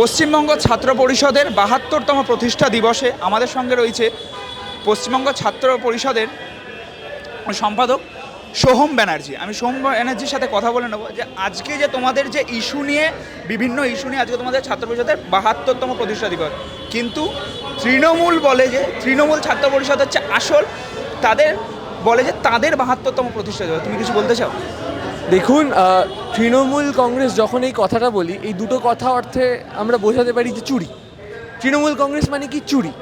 পশ্চিমবঙ্গ ছাত্র পরিষদের বাহাত্তরতম প্রতিষ্ঠা দিবসে আমাদের সঙ্গে রয়েছে পশ্চিমবঙ্গ ছাত্র পরিষদের সম্পাদক সোহম ব্যানার্জি। আমি সোহম ব্যানার্জির সাথে কথা বলে নেব যে আজকে যে তোমাদের যে ইস্যু নিয়ে, বিভিন্ন ইস্যু নিয়ে আজকে তোমাদের ছাত্র পরিষদের বাহাত্তরতম প্রতিষ্ঠা দিবস। কিন্তু তৃণমূল বলে যে, তৃণমূল ছাত্র পরিষদ হচ্ছে আসল, তাদের বলে যে তাদের বাহাত্তরতম প্রতিষ্ঠা দিবস। তুমি কিছু বলতে চাও? দেখুন তৃণমূল কংগ্রেস যখন এই কথাটা বলি, এই দুটো কথা অর্থে আমরা বোঝাতে পারি যে চুরি। তৃণমূল কংগ্রেস মানে কি চুরি?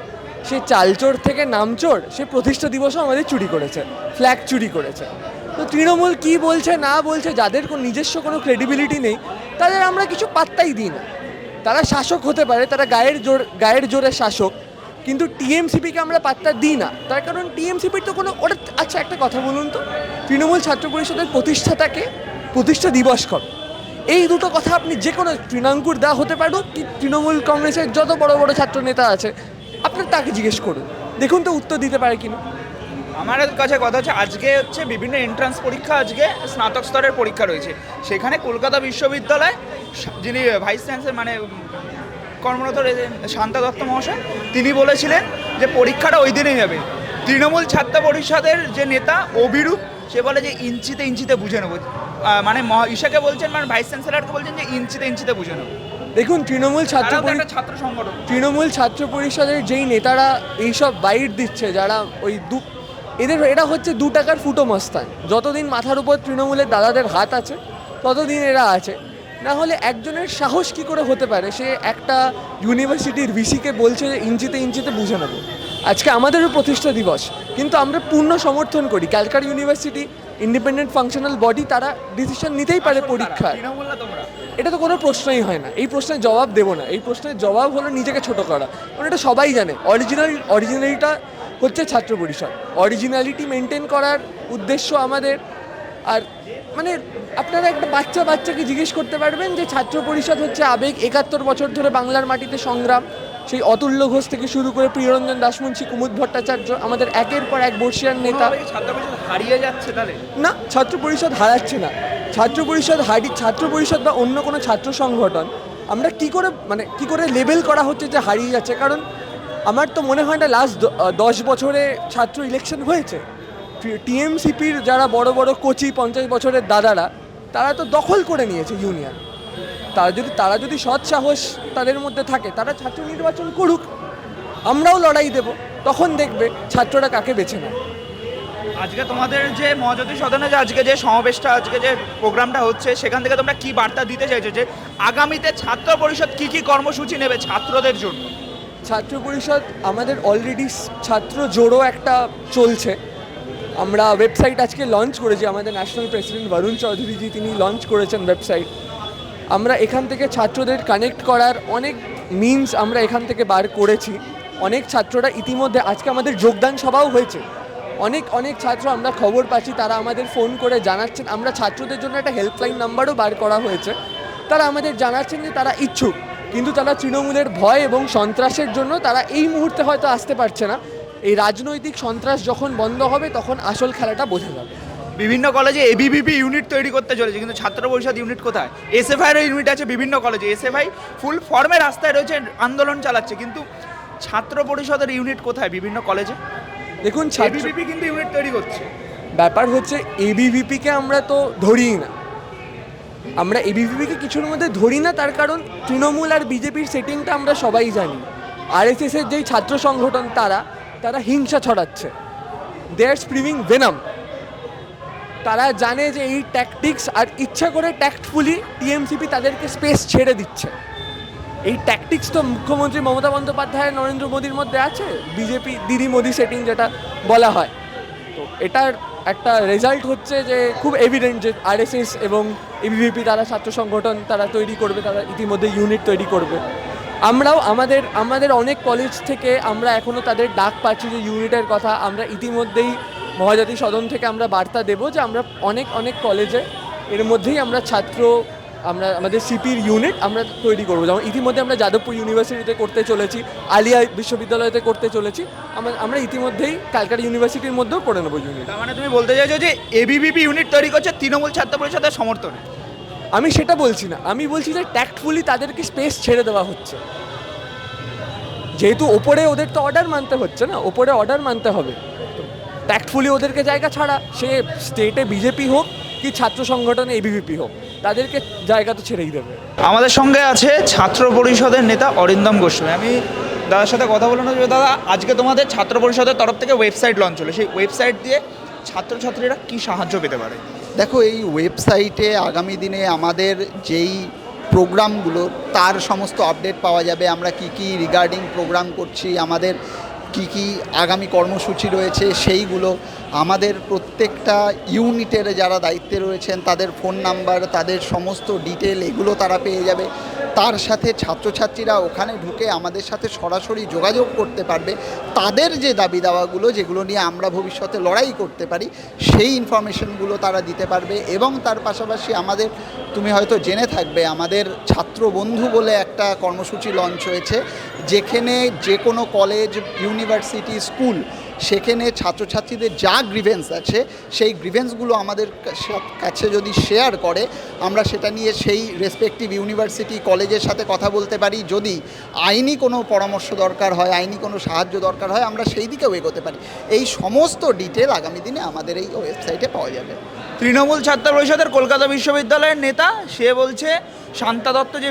সে চালচোর থেকে নামচোর, সে প্রতিষ্ঠা দিবসও আমাদের চুরি করেছে, ফ্ল্যাগ চুরি করেছে। তো তৃণমূল কি বলছে, না বলছে, যাদের কোনো নিজস্ব কোনো ক্রেডিবিলিটি নেই, তাদের আমরা কিছু পাত্তাই দিই না। তারা শাসক হতে পারে, তারা গায়ের জোর গায়ের জোরে শাসক কিন্তু টিএমসিপিকে আমরা পাত্তা দিই না। তার কারণ টিএমসিপির তো কোনো ওটা আচ্ছা একটা কথা বলুন তো। তৃণমূল ছাত্র পরিষদের প্রতিষ্ঠাতাকে প্রতিষ্ঠা দিবস কর। এই দুটো কথা আপনি যে কোনো তৃণাঙ্কুর দেওয়া হতে পারুক কি তৃণমূল কংগ্রেসের যত বড় বড় ছাত্র নেতা আছে, আপনার তাকে জিজ্ঞেস করুন। দেখুন তো উত্তর দিতে পারে কিনা। আমার কাছে কথা হচ্ছে, আজকে হচ্ছে বিভিন্ন এন্ট্রান্স পরীক্ষা, আজকে স্নাতক স্তরের পরীক্ষা রয়েছে। সেখানে কলকাতা বিশ্ববিদ্যালয়, যিনি ভাইস চ্যান্সেলর মানে কর্মরত শান্তা দত্ত মহাশয় তিনি বলেছিলেন যে পরীক্ষাটা ওই দিনেই হবে। তৃণমূল ছাত্র পরিষদের যে নেতা অভিরূপ সে বলে যে ইঞ্চিতে ইঞ্চিতে বুঝে নেব। মানে মহা- ঈশাকে বলছেন মানে ভাইস চ্যান্সেলরকে বলছেন যে ইঞ্চিতে ইঞ্চিতে বুঝে নেব। দেখুন তৃণমূল ছাত্র ছাত্র সংগঠন। তৃণমূল ছাত্র পরিষদের যেই নেতারা এইসব বাইট দিচ্ছে যারা ওই দু এদের এরা হচ্ছে দু টাকার ফুটো মস্তান। যতদিন মাথার উপর তৃণমূলের দাদাদের হাত আছে ততদিন এরা আছে। না হলে একজনের সাহস কি করে হতে পারে সে একটা ইউনিভার্সিটির ভিসিকে বলছে যে ইঞ্চিতে ইঞ্চিতে বুঝে নেবে। আজকে আমাদেরও প্রতিষ্ঠা দিবস কিন্তু আমরা পূর্ণ সমর্থন করি। Calcutta university independent functional body তারা ডিসিশন নিতেই পারে তোমরা? এটা তো কোনো প্রশ্নই হয় না। এই প্রশ্নের জবাব দেবো না। এই প্রশ্নের জবাব হলো নিজেকে ছোট করা। কারণ এটা সবাই জানে। অরিজিনাল অরিজিনালিটা হচ্ছে ছাত্র পরিষদ। অরিজিনালিটি মেনটেন করার উদ্দেশ্য আমাদের। আর মানে আপনারা একটা বাচ্চা বাচ্চাকে জিজ্ঞেস করতে পারবেন যে ছাত্র পরিষদ হচ্ছে আবেগ একাত্তর বছর ধরে বাংলার মাটিতে সংগ্রাম। সেই অতুল্য ঘোষ থেকে শুরু করে প্রিয়রঞ্জন দাসমুন্সী কুমুদ ভট্টাচার্য আমাদের একের পর এক বর্ষিয়ান নেতা। হারিয়ে যাচ্ছে তাহলে? না ছাত্র পরিষদ হারাচ্ছে না। ছাত্র পরিষদ হারি ছাত্র পরিষদ বা অন্য কোনো ছাত্র সংগঠন আমরা কি করে মানে কি করে লেবেল করা হচ্ছে যে হারিয়ে যাচ্ছে? কারণ আমার তো মনে হয় না লাস্ট দশ বছরে ছাত্র ইলেকশন হয়েছে। টিএমসিপির যারা বড় বড় কোচি পঞ্চাশ বছরের দাদারা তারা তো দখল করে নিয়েছে ইউনিয়ন। তারা যদি তারা যদি সৎ সাহস তাদের মধ্যে থাকে তারা ছাত্র নির্বাচন করুক আমরাও লড়াই দেব। তখন দেখবে ছাত্ররা কাকে বেছে নেয়। আজকে তোমাদের যে মহাজ্যোতি সদনে যে আজকে যে সমাবেশটা আজকে যে প্রোগ্রামটা হচ্ছে সেখান থেকে তোমরা কি বার্তা দিতে চাইছো যে আগামীতে ছাত্র পরিষদ কি কি কর্মসূচি নেবে ছাত্রদের জন্য? ছাত্র পরিষদ আমাদের অলরেডি ছাত্র জোড়ো একটা চলছে। আমরা ওয়েবসাইট আজকে লঞ্চ করেছি, আমাদের ন্যাশনাল প্রেসিডেন্ট বরুণ চৌধুরীজি তিনি লঞ্চ করেছেন ওয়েবসাইট আমরা এখান থেকে ছাত্রদের কানেক্ট করার অনেক মিনস আমরা এখান থেকে বার করেছি। অনেক ছাত্ররা ইতিমধ্যে, আজকে আমাদের যোগদান সভাও হয়েছে। অনেক অনেক ছাত্র আমরা খবর পাচ্ছি, তারা আমাদের ফোন করে জানাচ্ছেন। আমরা ছাত্রদের জন্য একটা হেল্পলাইন নাম্বারও বার করা হয়েছে। তারা আমাদের জানাচ্ছেন যে তারা ইচ্ছুক, কিন্তু তারা তৃণমূলের ভয় এবং সন্ত্রাসের জন্য তারা এই মুহূর্তে হয়তো আসতে পারছে না। এই রাজনৈতিক সন্ত্রাস যখন বন্ধ হবে তখন আসল খেলাটা বোঝা যাবে। বিভিন্ন কলেজে এবিভিপি ইউনিট তৈরি করতে চলেছে কিন্তু ছাত্র পরিষদ ইউনিট কোথায়? এসএফআইয়েরও ইউনিট আছে বিভিন্ন কলেজে এস এসএফআই ফুল ফর্মে রাস্তায় রয়েছে আন্দোলন চালাচ্ছে কিন্তু ছাত্র পরিষদের ইউনিট কোথায় বিভিন্ন কলেজে দেখুন এবিভিপি কিন্তু ইউনিট তৈরি করছে। ব্যাপার হচ্ছে এবিভিপিকে আমরা তো ধরিই না। আমরা এবিভিপিকে কিছুর মধ্যে ধরি না তার কারণ তৃণমূল আর বিজেপির সেটিংটা আমরা সবাই জানি। আরএসএস এর যেই ছাত্র সংগঠন তারা তারা হিংসা ছড়াচ্ছে। দে আর স্প্রিমিং ভেনাম তারা জানে যে এই ট্যাকটিক্স আর ইচ্ছা করে ট্যাক্টফুলি টিএমসিপি তাদেরকে স্পেস ছেড়ে দিচ্ছে। এই ট্যাকটিক্স তো মুখ্যমন্ত্রী মমতা বন্দ্যোপাধ্যায়, নরেন্দ্র মোদীর মধ্যে আছে। বিজেপি দিদি মোদি সেটিং যেটা বলা হয়। তো এটার একটা রেজাল্ট হচ্ছে যে খুব এভিডেন্ট যে আরএসএস এবং এবিভিপি তারা ছাত্র সংগঠন তারা তৈরি করবে, তারা ইতিমধ্যে ইউনিট তৈরি করবে। আমরাও আমাদের আমাদের অনেক কলেজ থেকে আমরা এখনও তাদের ডাক পাচ্ছি যে ইউনিটের কথা। আমরা ইতিমধ্যেই মহাজাতি সদন থেকে আমরা বার্তা দেবো যে আমরা অনেক অনেক কলেজে এর মধ্যেই আমরা ছাত্র, আমরা আমাদের সিপির ইউনিট আমরা তৈরি করব। যেমন ইতিমধ্যে আমরা যাদবপুর ইউনিভার্সিটিতে করতে চলেছি, আলিয়া বিশ্ববিদ্যালয়তে করতে চলেছি। আমরা ইতিমধ্যেই ক্যালকাটা ইউনিভার্সিটির মধ্যেও করে নেব ইউনিট মানে তুমি বলতে চাইছো যে এবিভিপি ইউনিট তৈরি করছে তৃণমূল ছাত্র পরিষদের সমর্থনে? আমি সেটা বলছি না। আমি বলছি যে ট্যাক্টফুলি তাদেরকে স্পেস ছেড়ে দেওয়া হচ্ছে। যেহেতু ওপরে ওদের তো অর্ডার মানতে হচ্ছে না, ওপরে অর্ডার মানতে হবে। ট্যাক্টফুলি ওদেরকে জায়গা ছাড়া, সে স্টেটে বিজেপি হোক কি ছাত্র সংগঠনে এবিভিপি হোক, তাদেরকে জায়গা তো ছেড়েই দেবে। আমাদের সঙ্গে আছে ছাত্র পরিষদের নেতা অরিন্দম গোস্বামী। আমি দাদার সাথে কথা বলে নেব দাদা, আজকে তোমাদের ছাত্র পরিষদের তরফ থেকে ওয়েবসাইট লঞ্চ হলো। সেই ওয়েবসাইট দিয়ে ছাত্রছাত্রীরা কি সাহায্য পেতে পারে? দেখো, এই ওয়েবসাইটে আগামী দিনে আমাদের যেই প্রোগ্রামগুলো, তার সমস্ত আপডেট পাওয়া যাবে। আমরা কি কি রিগার্ডিং প্রোগ্রাম করছি, আমাদের কি কি আগামী কর্মসূচি রয়েছে, সেইগুলো আমাদের প্রত্যেকটা ইউনিটের যারা দায়িত্বে রয়েছেন, তাদের ফোন নাম্বার তাদের সমস্ত ডিটেল এগুলো তারা পেয়ে যাবে। তার সাথে ছাত্রছাত্রীরা ওখানে ঢুকে আমাদের সাথে সরাসরি যোগাযোগ করতে পারবে। তাদের যে দাবি দাওয়াগুলো, যেগুলো নিয়ে আমরা ভবিষ্যতে লড়াই করতে পারি, সেই ইনফরমেশনগুলো তারা দিতে পারবে এবং তার পাশাপাশি আমাদের, তুমি হয়তো জেনে থাকবে, আমাদের ছাত্র বন্ধু বলে একটা কর্মসূচি লঞ্চ হয়েছে, যেখানে যে কোনো কলেজ ইউনিভার্সিটি স্কুল সেখানে ছাত্রছাত্রীদের যা গ্রিভেন্স আছে, সেই গ্রিভেন্সগুলো আমাদের কাছে যদি শেয়ার করে, আমরা সেটা নিয়ে সেই রেসপেক্টিভ ইউনিভার্সিটি কলেজের সাথে কথা বলতে পারি। যদি আইনি কোনো পরামর্শ দরকার হয়, আইনি কোনো সাহায্য দরকার হয়, আমরা সেই দিকেও এগোতে পারি। এই সমস্ত ডিটেল আগামী দিনে আমাদের এই ওয়েবসাইটে পাওয়া যাবে। তৃণমূল ছাত্র পরিষদের কলকাতা বিশ্ববিদ্যালয়ের নেতা, সে বলছে, শান্তা দত্ত যে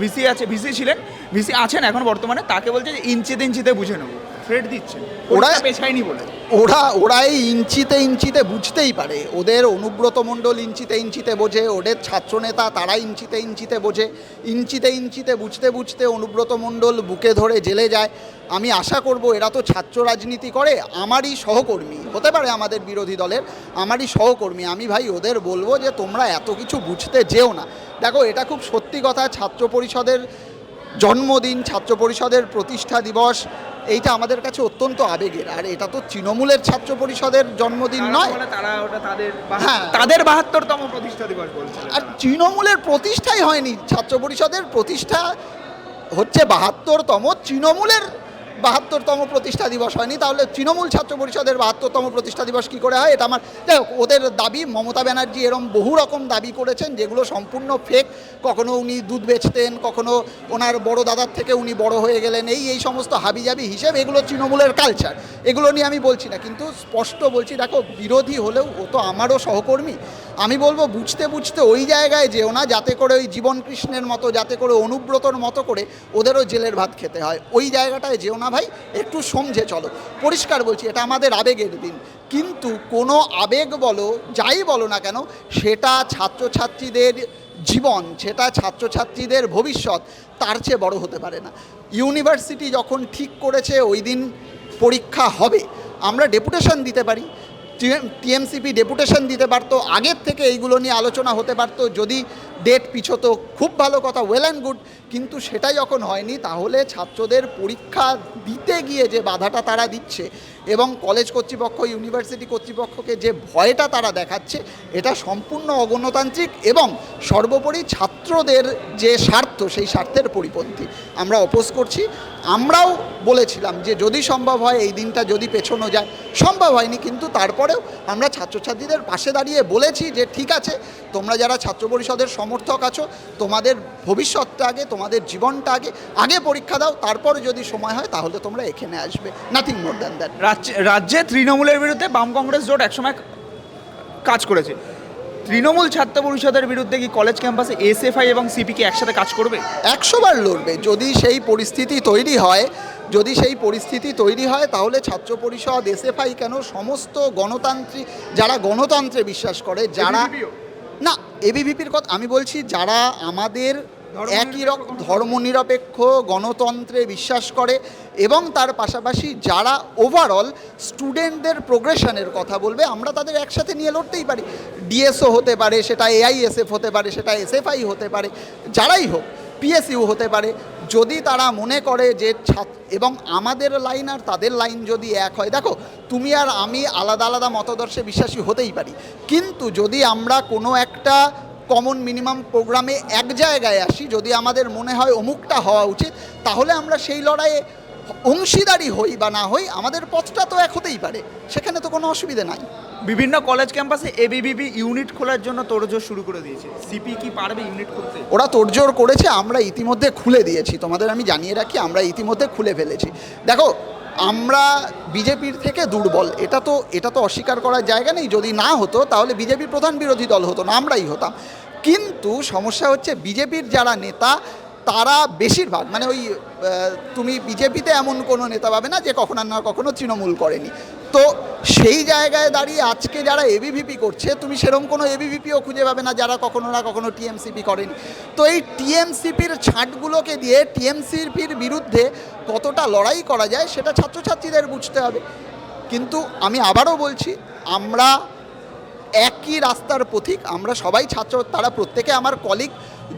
ভিসি আছে, ভিসি ছিলেন, ভিসি আছেন এখন বর্তমানে, তাকে বলছে যে ইঞ্চিতে ইঞ্চিতে বুঝে নেব। থ্রেড দিচ্ছে। ওরা ওরা- পেছায়নি বলে। ওরা ওরা এই ইঞ্চিতে ইঞ্চিতে বুঝতেই পারে। ওদের অনুব্রত মণ্ডল ইঞ্চিতে ইঞ্চিতে বোঝে ওদের ছাত্রনেতা তারা ইঞ্চিতে ইঞ্চিতে বোঝে। ইঞ্চিতে ইঞ্চিতে বুঝতে বুঝতে অনুব্রত মণ্ডল বুকে ধরে জেলে যায়। আমি আশা করব এরা তো ছাত্র রাজনীতি করে আমারই সহকর্মী। হতে পারে আমাদের বিরোধী দলের আমারই সহকর্মী। আমি ভাই ওদের বলব যে তোমরা এত কিছু বুঝতে যেও না। দেখো এটা খুব সত্যি কথা। ছাত্র পরিষদের জন্মদিন ছাত্র পরিষদের প্রতিষ্ঠা দিবস এইটা আমাদের কাছে অত্যন্ত আবেগের। আর এটা তো তৃণমূলের ছাত্র পরিষদের জন্মদিন নয়। তারা ওটা তাদের হ্যাঁ। তাদের বাহাত্তরতম প্রতিষ্ঠা দিবস বলছে আর তৃণমূলের প্রতিষ্ঠাই হয়নি। ছাত্র পরিষদের প্রতিষ্ঠা হচ্ছে বাহাত্তরতম তৃণমূলের বাহাত্তরতম প্রতিষ্ঠা দিবস হয়নি। তাহলে তৃণমূল ছাত্র পরিষদের বাহাত্তরতম প্রতিষ্ঠা দিবস কী করে হয়? এটা আমার যাই হোক, ওদের দাবি, মমতা ব্যানার্জি এরম বহু রকম দাবি করেছেন, যেগুলো সম্পূর্ণ ফেক কখনো উনি দুধ বেচতেন, কখনো ওনার বড় দাদার থেকে উনি বড় হয়ে গেলেন। এই এই সমস্ত হাবিজাবি হিসেব, এগুলো তৃণমূলের কালচার এগুলো নিয়ে আমি বলছি না, কিন্তু স্পষ্ট বলছি, দেখো, বিরোধী হলেও ও তো আমারও সহকর্মী। আমি বলব বুঝতে বুঝতে ওই জায়গায় যেও না, যাতে করে ওই জীবন কৃষ্ণের মতো, যাতে করে অনুব্রতর মতো করে ওদেরও জেলের ভাত খেতে হয়। ওই জায়গাটায় যেও না ভাই, একটু সমঝে চলো। পরিষ্কার বলছি, এটা আমাদের আবেগের দিন। কিন্তু কোনো আবেগ বলো, যাই বলো না কেন, সেটা ছাত্রছাত্রীদের জীবন, সেটা ছাত্রছাত্রীদের ভবিষ্যৎ, তার চেয়ে বড় হতে পারে না। ইউনিভার্সিটি যখন ঠিক করেছে, ওই দিন পরীক্ষা হবে। আমরা ডেপুটেশন দিতে পারি টিএমসিপি ডেপুটেশন দিতে পারতো, আগের থেকে এইগুলো নিয়ে আলোচনা হতে পারতো, যদি ডেট পিছোতো, খুব ভালো কথা ওয়েল অ্যান্ড গুড কিন্তু সেটা যখন হয়নি। তাহলে ছাত্রদের পরীক্ষা দিতে গিয়ে যে বাধাটা তারা দিচ্ছে এবং কলেজ কর্তৃপক্ষ ইউনিভার্সিটি কর্তৃপক্ষকে যে ভয়টা তারা দেখাচ্ছে, এটা সম্পূর্ণ অগণতান্ত্রিক এবং সর্বোপরি ছাত্রদের যে স্বার্থ সেই স্বার্থের পরিপন্থী। আমরা অপোজ করছি। আমরাও বলেছিলাম যে যদি সম্ভব হয় এই দিনটা যদি পেছনো যায়। সম্ভব হয়নি কিন্তু তারপরেও আমরা ছাত্রছাত্রীদের পাশে দাঁড়িয়ে বলেছি যে ঠিক আছে, তোমরা যারা ছাত্র পরিষদের সমর্থক আছো, তোমাদের ভবিষ্যৎটা আগে, তোমাদের জীবনটা আগে আগে পরীক্ষা দাও, তারপরে যদি সময় হয় তাহলে তোমরা এখানে আসবে। নাথিং মোর দ্যান দ্যাট রাজ্যে রাজ্যে তৃণমূলের বিরুদ্ধে বাম কংগ্রেস জোট একসময় কাজ করেছে। তৃণমূল ছাত্র পরিষদের বিরুদ্ধে কি কলেজ ক্যাম্পাসে এসএফআই এবং সিপিকে একসাথে কাজ করবে? একশোবার লড়বে। যদি সেই পরিস্থিতি তৈরি হয় যদি সেই পরিস্থিতি তৈরি হয় তাহলে ছাত্র পরিষদ এসএফআই কেন সমস্ত গণতান্ত্রিক যারা গণতন্ত্রে বিশ্বাস করে যারা না এবিভিপির কথা আমি বলছি যারা আমাদের একই রকম ধর্মনিরপেক্ষ গণতন্ত্রে বিশ্বাস করে এবং তার পাশাপাশি যারা ওভারঅল স্টুডেন্টদের প্রোগ্রেশনের কথা বলবে, আমরা তাদের একসাথে নিয়ে লড়তেই পারি। ডিএসও হতে পারে, সেটা এআইএসএফ হতে পারে, সেটা এসএফআই হতে পারে, যারাই হোক পিএসইউ হতে পারে। যদি তারা মনে করে যে ছাত্র এবং আমাদের লাইন আর তাদের লাইন যদি এক হয়, দেখো, তুমি আর আমি আলাদা আলাদা মতাদর্শে বিশ্বাসী হতেই পারি। কিন্তু যদি আমরা কোনো একটা কমন মিনিমাম প্রোগ্রামে এক জায়গায় আসি যদি আমাদের মনে হয় অমুকটা হওয়া উচিত তাহলে আমরা সেই লড়াইয়ে অংশীদারি হই বা না হই আমাদের পথটা তো এক হতেই পারে সেখানে তো কোনো অসুবিধে নাই। বিভিন্ন কলেজ ক্যাম্পাসে এবিবিপি ইউনিট খোলার জন্য তোড়জোড় শুরু করে দিয়েছে। সিপি কি পারবে ইউনিট খুলতে ওরা তোড়জোড় করেছে আমরা ইতিমধ্যে খুলে দিয়েছি তোমাদের আমি জানিয়ে রাখি আমরা ইতিমধ্যে খুলে ফেলেছি। দেখো আমরা বিজেপির থেকে দুর্বল এটা তো এটা তো অস্বীকার করার জায়গা নেই যদি না হতো তাহলে বিজেপি প্রধান বিরোধী দল হতো না আমরাই হতাম। কিন্তু সমস্যা হচ্ছে বিজেপির যারা নেতা, তারা বেশিরভাগ মানে ওই তুমি বিজেপিতে এমন কোনো নেতা পাবে না যে কখনো না কখনো তৃণমূল করেনি। তো সেই জায়গায় দাঁড়িয়ে আজকে যারা এবিভিপি করছে, তুমি সেরকম কোনো এবিভিপিও খুঁজে পাবে না যারা কখনো না কখনো টিএমসিপি করেনি। তো এই টিএমসিপির ছাঁটগুলোকে দিয়ে টিএমসিপির বিরুদ্ধে কতটা লড়াই করা যায়, সেটা ছাত্রছাত্রীদের বুঝতে হবে। কিন্তু আমি আবারও বলছি, আমরা একই রাস্তার পথিক, আমরা সবাই ছাত্র, তারা প্রত্যেকে আমার কলিগ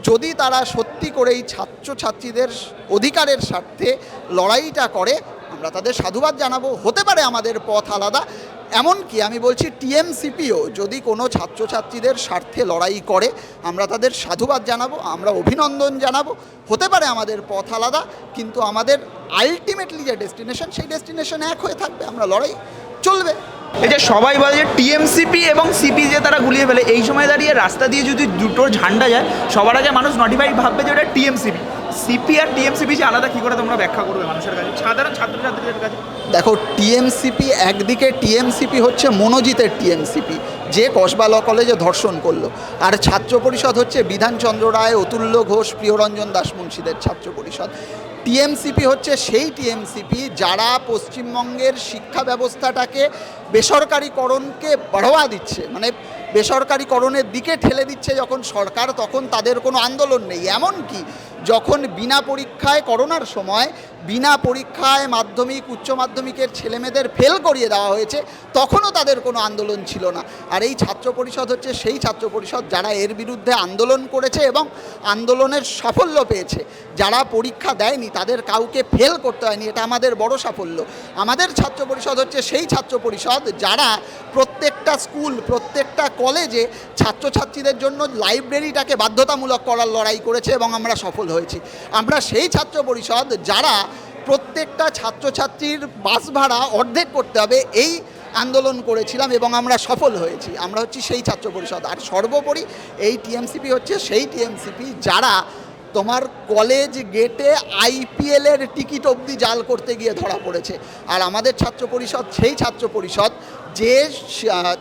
যদি তারা সত্যি করেই ছাত্রছাত্রীদের অধিকারের স্বার্থে লড়াইটা করে, আমরা তাদের সাধুবাদ জানাব। হতে পারে আমাদের পথ আলাদা। এমনকি আমি বলছি টিএমসিপিও যদি কোনো ছাত্রছাত্রীদের স্বার্থে লড়াই করে, আমরা তাদের সাধুবাদ জানাব, আমরা অভিনন্দন জানাব। হতে পারে আমাদের পথ আলাদা, কিন্তু আমাদের আলটিমেটলি যে ডেস্টিনেশন সেই ডেস্টিনেশন এক হয়ে থাকবে, আমরা লড়াই চলবে। এই যে সবাই বলে যে টিএমসিপি এবং সিপি যে তারা গুলিয়ে ফেলে, এই সময় দাঁড়িয়ে রাস্তা দিয়ে যদি দুটো ঝান্ডা যায়, সবার আগে মানুষ নটিফাইড ভাববে যে ওটা টিএমসিপি। সিপি আর টিএমসিপি যে আলাদা, কী করে তোমরা ব্যাখ্যা করবে মানুষের কাছে? সাধারণ ছাত্রছাত্রীদের কাছে। দেখো, টিএমসিপি একদিকে টিএমসিপি হচ্ছে মনোজিতের টিএমসিপি, যে কসবা ল কলেজে ধর্ষণ করল। আর ছাত্র পরিষদ হচ্ছে বিধানচন্দ্র রায়, অতুল্য ঘোষ, প্রিয়রঞ্জন দাস মুন্সিদের ছাত্র পরিষদ। টিএমসিপি হচ্ছে সেই টিএমসিপি যারা পশ্চিমবঙ্গের শিক্ষা ব্যবস্থাটাকে বেসরকারিকরণকে বাড়োয়া দিচ্ছে। মানে বেসরকারিকরণের দিকে ঠেলে দিচ্ছে যখন সরকার, তখন তাদের কোনো আন্দোলন নেই। এমনকি যখন বিনা পরীক্ষায়, করোনার সময় বিনা পরীক্ষায় মাধ্যমিক, উচ্চ মাধ্যমিকের ছেলেমেয়েদের ফেল করিয়ে দেওয়া হয়েছে, তখনও তাদের কোনো আন্দোলন ছিল না। আর এই ছাত্র পরিষদ হচ্ছে সেই ছাত্র পরিষদ যারা এর বিরুদ্ধে আন্দোলন করেছে এবং আন্দোলনের সাফল্য পেয়েছে। যারা পরীক্ষা দেয়নি, তাদের কাউকে ফেল করতে হয়নি, এটা আমাদের বড় সাফল্য। আমাদের ছাত্র পরিষদ হচ্ছে সেই ছাত্র পরিষদ যারা প্রত্যেকটা স্কুল, প্রত্যেকটা কলেজে ছাত্রছাত্রীদের জন্য লাইব্রেরিটাকে বাধ্যতামূলক করার লড়াই করেছে এবং আমরা সফল হয়েছি। আমরা সেই ছাত্র পরিষদ যারা প্রত্যেকটা ছাত্রছাত্রীর বাস ভাড়া অর্ধেক করতে হবে, এই আন্দোলন করেছিলাম এবং আমরা সফল হয়েছি। আমরা হচ্ছি সেই ছাত্র পরিষদ। আর সর্বোপরি এই টিএমসিপি হচ্ছে সেই টিএমসিপি যারা তোমার কলেজ গেটে আইপিএলের টিকিট অবধি জাল করতে গিয়ে ধরা পড়েছে। আর আমাদের ছাত্র পরিষদ, সেই ছাত্র পরিষদ যে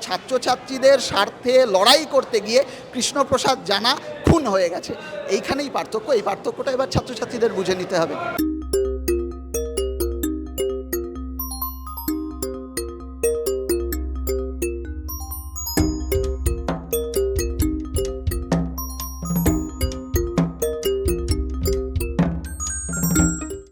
ছাত্রছাত্রীদের স্বার্থে লড়াই করতে গিয়ে কৃষ্ণপ্রসাদ জানা খুন হয়ে গেছে। এইখানেই পার্থক্য, এই পার্থক্যটা এবার ছাত্রছাত্রীদের বুঝে নিতে হবে।